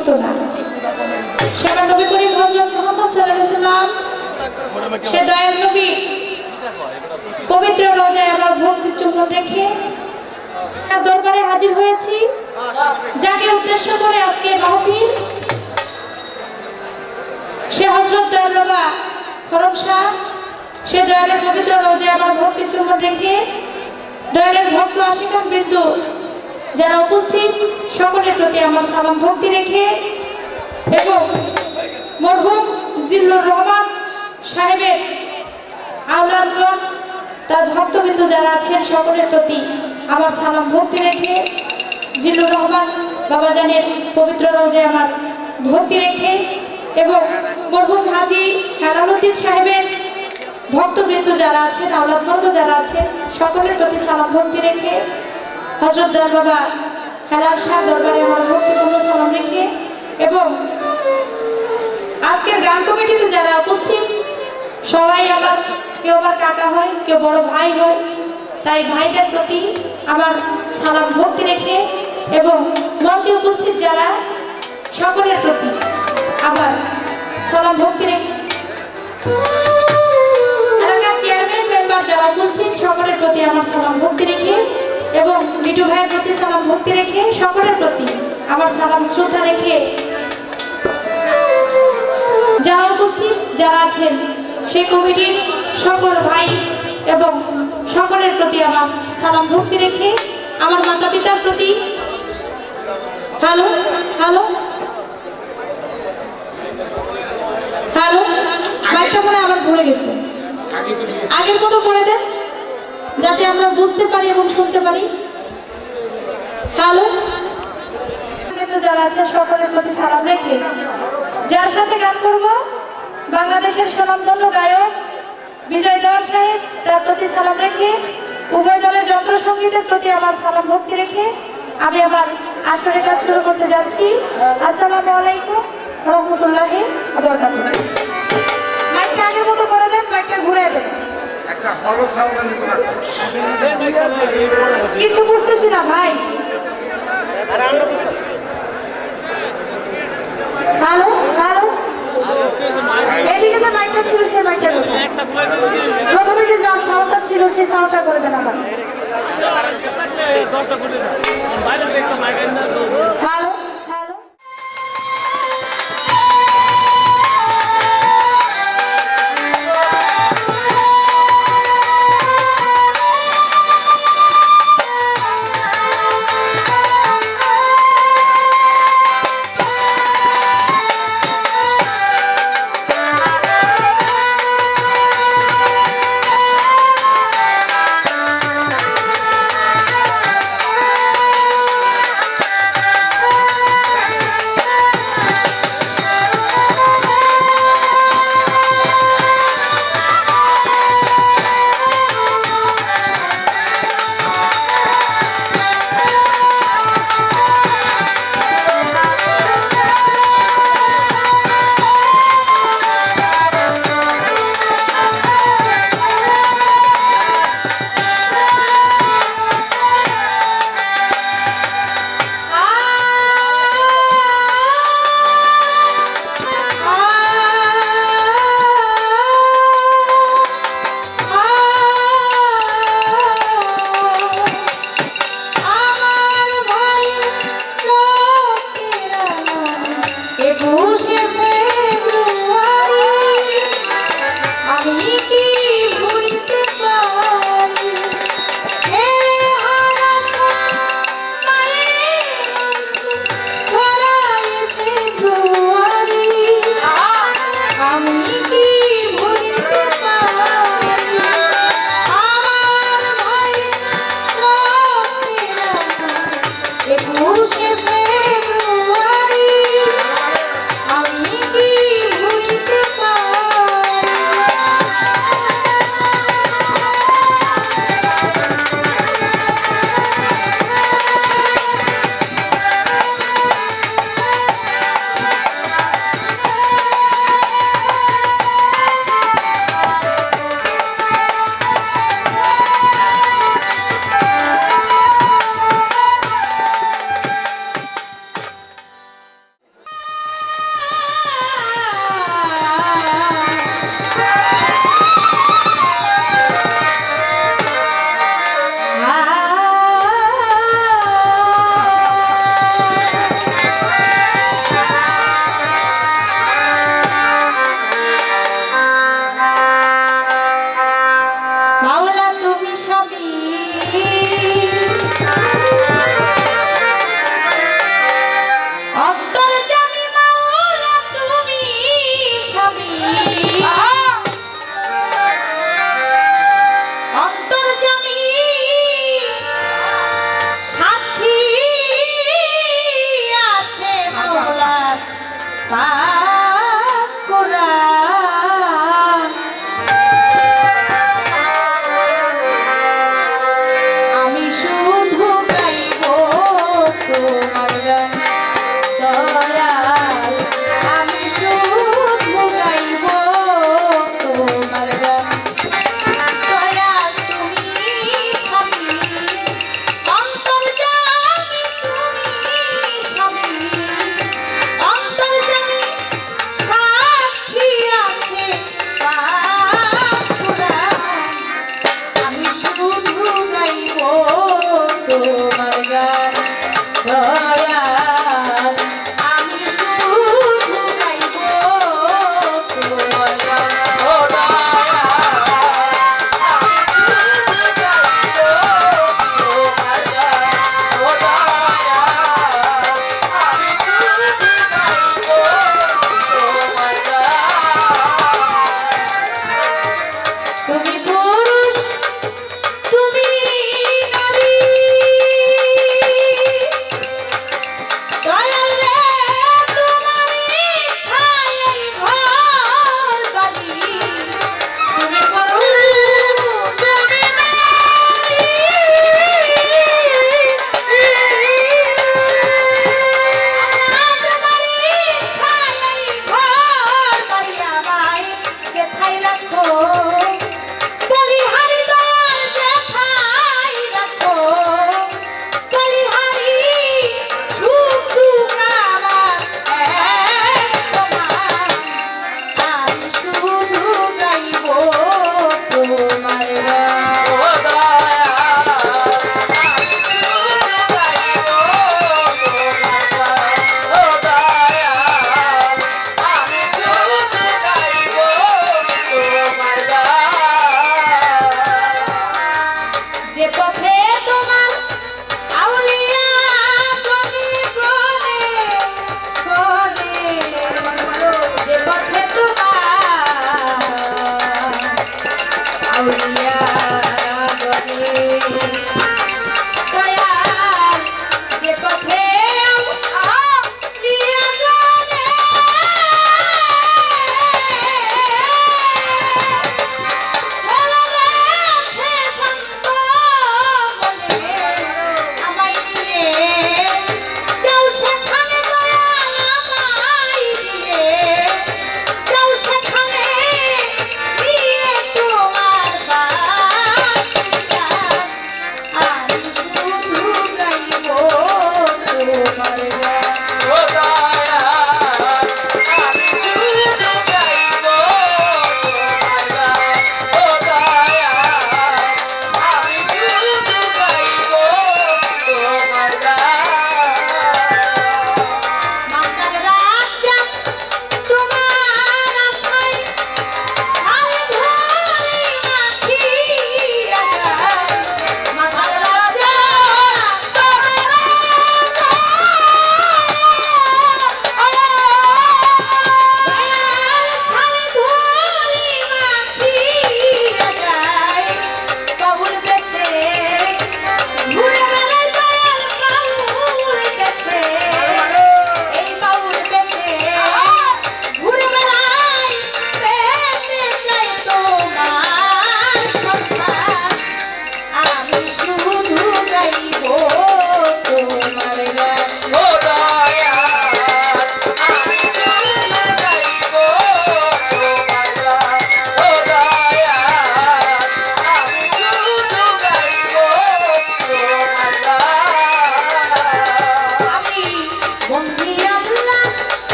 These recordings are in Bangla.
করতো না পবিত্র ভক্তি রেখে দরবারে হাজির হয়েছি। যাকে উদ্দেশ্য করে আজকে সে হজরত দয়াল সে দয়ালের পবিত্র রোজায় আমার ভক্তি চুম্বন রেখে দয়ালের ভক্ত আশিকান বিন্দু যারা উপস্থিত, সকলের প্রতি আমার সালাম ভক্তি রেখে এবং মরহুম জিল্লুর রহমান সাহেবের আওলাদগণ তার ভক্তবৃন্দ যারা আছেন, সকলের প্রতি আমার সালাম ভক্তি রেখে জিল্লুর রহমান বাবা বাবাজানের পবিত্র রোজে আমার ভক্তি রেখে এবং মরহুম হাজি হেলালুদ্দিন সাহেবের ভক্তবৃন্দ যারা আছেন আওলাদবর্গ যারা আছেন, সকলের প্রতি সালাম ভক্তি রেখে হজরত দর বাবা হেলাল শাহ দরবারে আমার ভক্তিপূর্ণ সালাম রেখে এবং আজকের গান কমিটিতে যারা উপস্থিত, সবাই আমার কেউ আমার কাকা হয়, কেউ বড় ভাই হয়, তাই ভাইদের প্রতি আমার সালাম ভক্তি রেখে এবং মঞ্চে উপস্থিত যারা, সকলের প্রতি আমার সালাম ভক্তি রেখে ভক্তি রেখে, সকলের প্রতি আমার সালাম, শ্রদ্ধা রেখে যারা উপস্থিত, যারা আছেন, সেই কমিটির সকল ভাই এবং সকলের প্রতি আমার সালাম, ভক্তি রেখে আমার মাতা পিতার প্রতি হ্যালো হ্যালো হ্যালো, মাইকটা মনে আমার ভুলে গেছে। আগের মতো করে দেন, যাতে আমরা বুঝতে পারি এবং শুনতে পারি। হ্যালো যারা আছে সকলের প্রতি সালাম রেখে যার সাথে গান করব বাংলাদেশের সুনামধন্য গায়ক বিজয় দেওয়ান সাহেব তার প্রতি সালাম রেখে উভয় দলের যন্ত্র সঙ্গীতের প্রতি আমার সালাম ভক্তি রেখে আমি আমার আসরের কাজ শুরু করতে যাচ্ছি। আসসালামু আলাইকুম রহমতুল্লাহ মাইকটা আগের মতো করে দেন মাইকটা ঘুরে দেন। কিছু বুঝতেছি না ভাই। এদিকে যে মাইকটা ছিল সেই মাইকটা? প্রথমে যে সাউন্ডটা ছিল সেই সাউন্ডটা করে দেন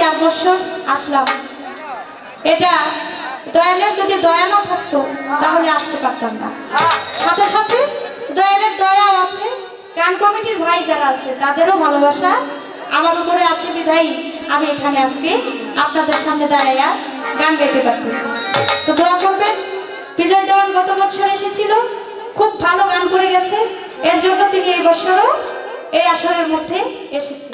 চার বছর আসলাম। এটা দয়ালের যদি দয়া না থাকতো, তাহলে আসতে পারতাম না। সাথে সাথে দয়ালের দয়াও আছে। গান কমিটির ভাই যারা আছে, তাদেরও ভালোবাসা। আমার উপরে আছে বিধাই আমি এখানে আজকে আপনাদের সামনে দাঁড়াইয়া গান গাইতে পারতেছি। তো দোয়া করবেন। বিজয় দেওয়ান গত বছর এসেছিল। খুব ভালো গান করে গেছে। এর জন্য তিনি এই বছরও এই আসরের মধ্যে এসেছে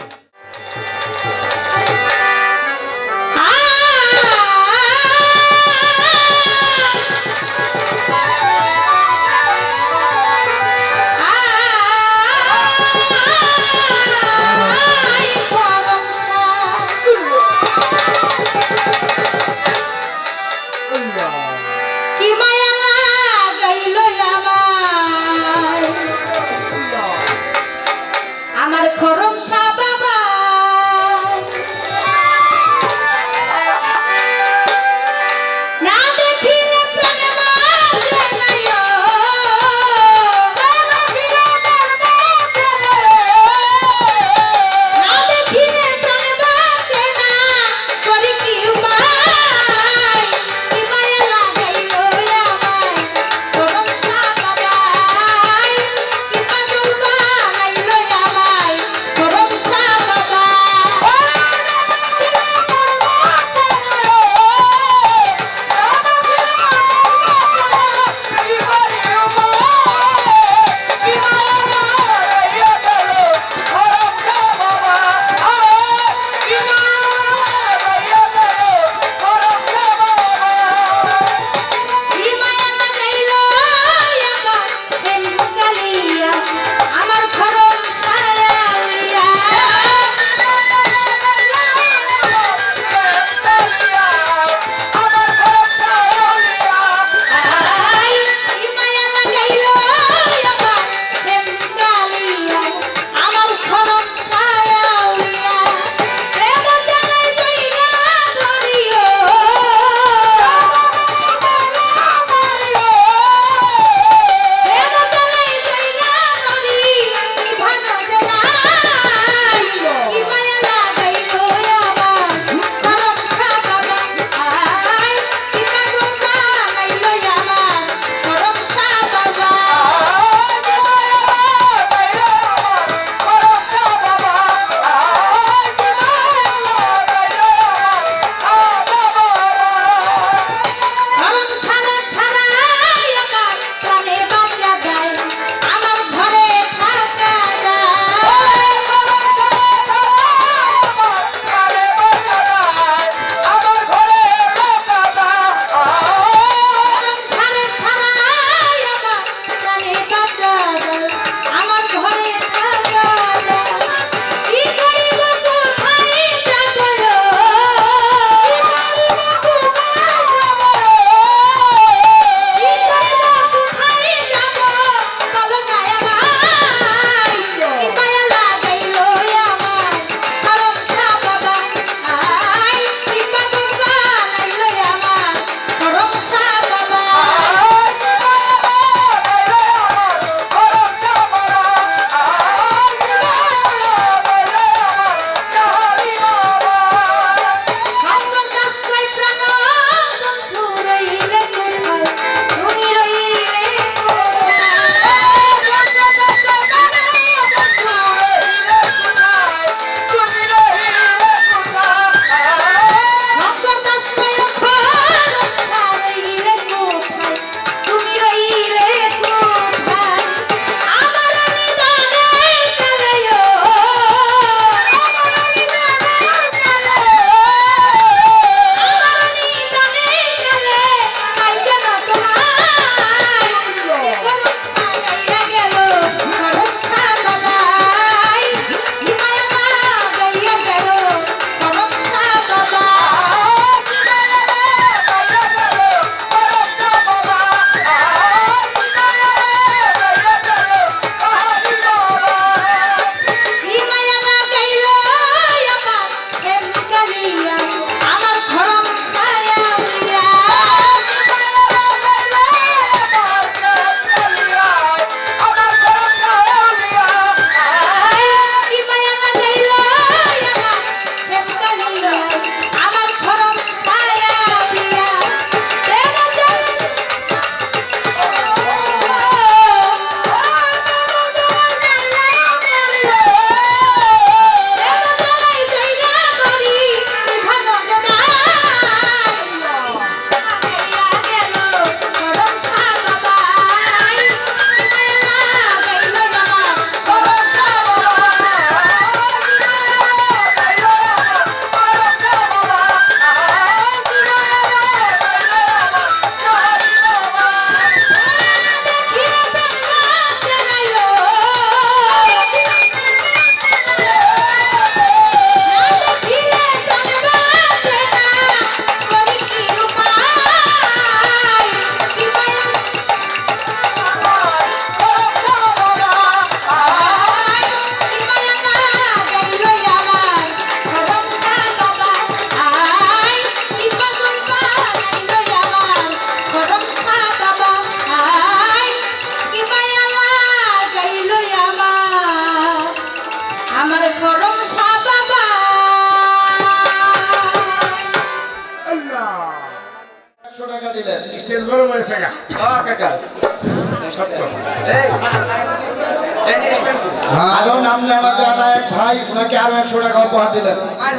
রাজা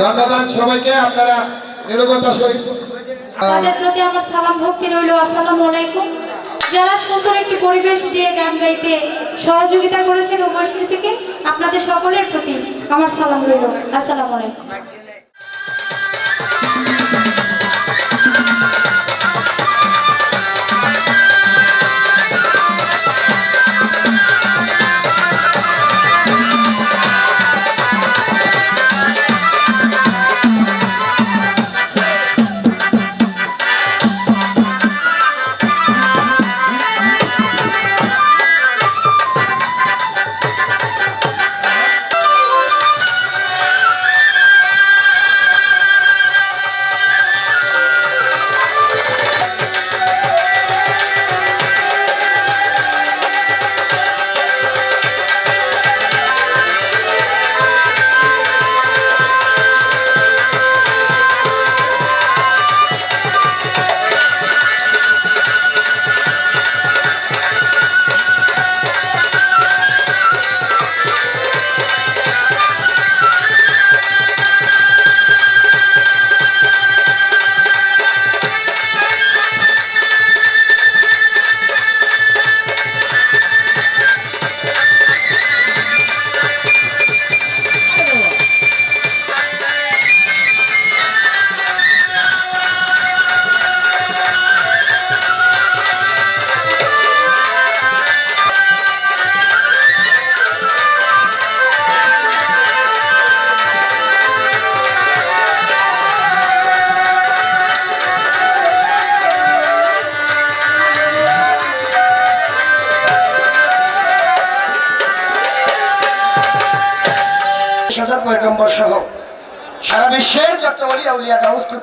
ধন্যবাদ সবাইকে, আপনারা নিরবতা সহিত। তাদের প্রতি আমার সালাম, ভক্তি রইল। আসসালামু আলাইকুম। যারা সুন্দর একটি পরিবেশ দিয়ে গান গাইতে সহযোগিতা করেছেন উভয় শিল্পীকে আপনাদের সকলের প্রতি আমার সালাম রইল। আসসালামু আলাইকুম।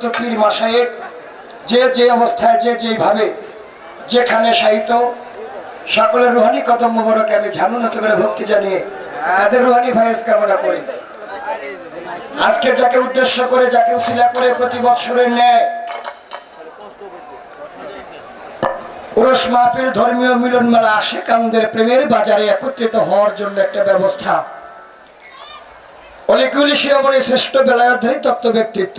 উলিয়া পীর মাসায়েক যে যে অবস্থায়, যে যেইভাবে যেখানে সাহিত্য সকলের রুহানি কদম মোবারকে আমি ঝানুনত করে ভক্তি জানিয়ে তাদের রুহানি ফায়েজ কামনা করি। আজকে যাকে উদ্দেশ্য করে, যাকে উশিলা করে প্রতি বৎসরের ন্যায় পুরুষ মাহফিল ধর্মীয় মিলন মেলা আশেকানদের প্রেমের বাজারে একত্রিত হওয়ার জন্য একটা ব্যবস্থা। অনেকগুলি শিরোমণি শ্রেষ্ঠ বেলায়ধারী তত্ত্ব ব্যক্তিত্ব।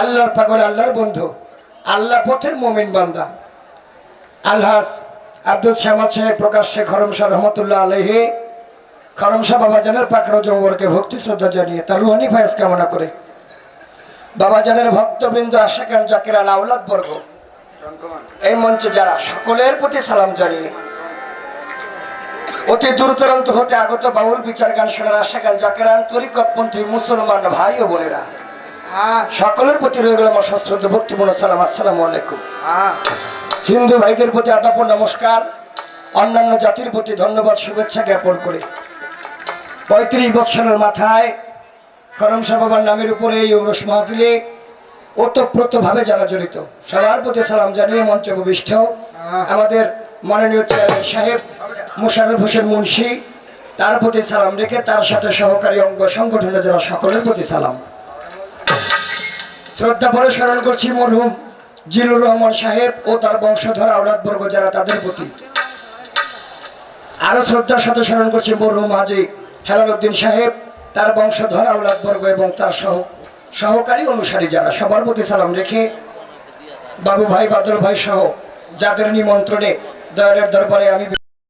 আল্লাহর পাগল, আল্লাহর বন্ধু, আল্লাহ পথের মোমিন বান্দা। আলহাস আব্দুল শ্যামাদ সাহেব প্রকাশ্যে খরমশাহ রহমতুল্লাহ আলহি খরমশাহ বাবাজানের পাকড় জৌবরকে ভক্তি, শ্রদ্ধা জানিয়ে তার রুহানি ফায়াজ কামনা করে। বাবাজানের ভক্তবৃন্দ আশাকান জাকির আল আউলাদ বর্গ, এই মঞ্চে যারা সকলের প্রতি সালাম জানিয়ে অতি দূর দূরান্ত হতে আগত বাউল বিচার গান শোনার আশা গান জাকেরান তরিকতপন্থী মুসলমান ভাই ও বোনেরা। সকলের প্রতি রয়ে গেল আমার সশ্রদ্ধ ভক্তিপূর্ণ সালাম। আসসালামু আলাইকুম। হিন্দু ভাইদের প্রতি আদাপ নমস্কার। অন্যান্য জাতির প্রতি ধন্যবাদ শুভেচ্ছা জ্ঞাপন করে। পঁয়ত্রিশ বৎসরের মাথায় করমশা বাবার নামের উপরে এই ঔরস মাহফিলে ওতপ্রোতভাবে যারা জড়িত সবার প্রতি সালাম জানিয়ে মঞ্চ উপবিষ্ট আমাদের মাননীয় চেয়ারম্যান সাহেব মোশারফ হোসেন মুন্সি তার প্রতি সালাম রেখে তার সাথে সহকারী অঙ্গ সংগঠনের যারা সকলের প্রতি সালাম। শ্রদ্ধা ভরে স্মরণ করছি মরহুম জিলুর রহমান সাহেব ও তার বংশধর আওলাদবর্গ যারা তাদের প্রতি। আরও শ্রদ্ধার সাথে স্মরণ করছি মরহুম হাজি হেলালুদ্দিন সাহেব, তার বংশধর আওলাদবর্গ এবং তার সহ সহকারী অনুসারী যারা, সবার প্রতি সালাম রেখে বাবু ভাই বাদল ভাই সহ যাদের নিমন্ত্রণে দয়ালের দরবারে আমি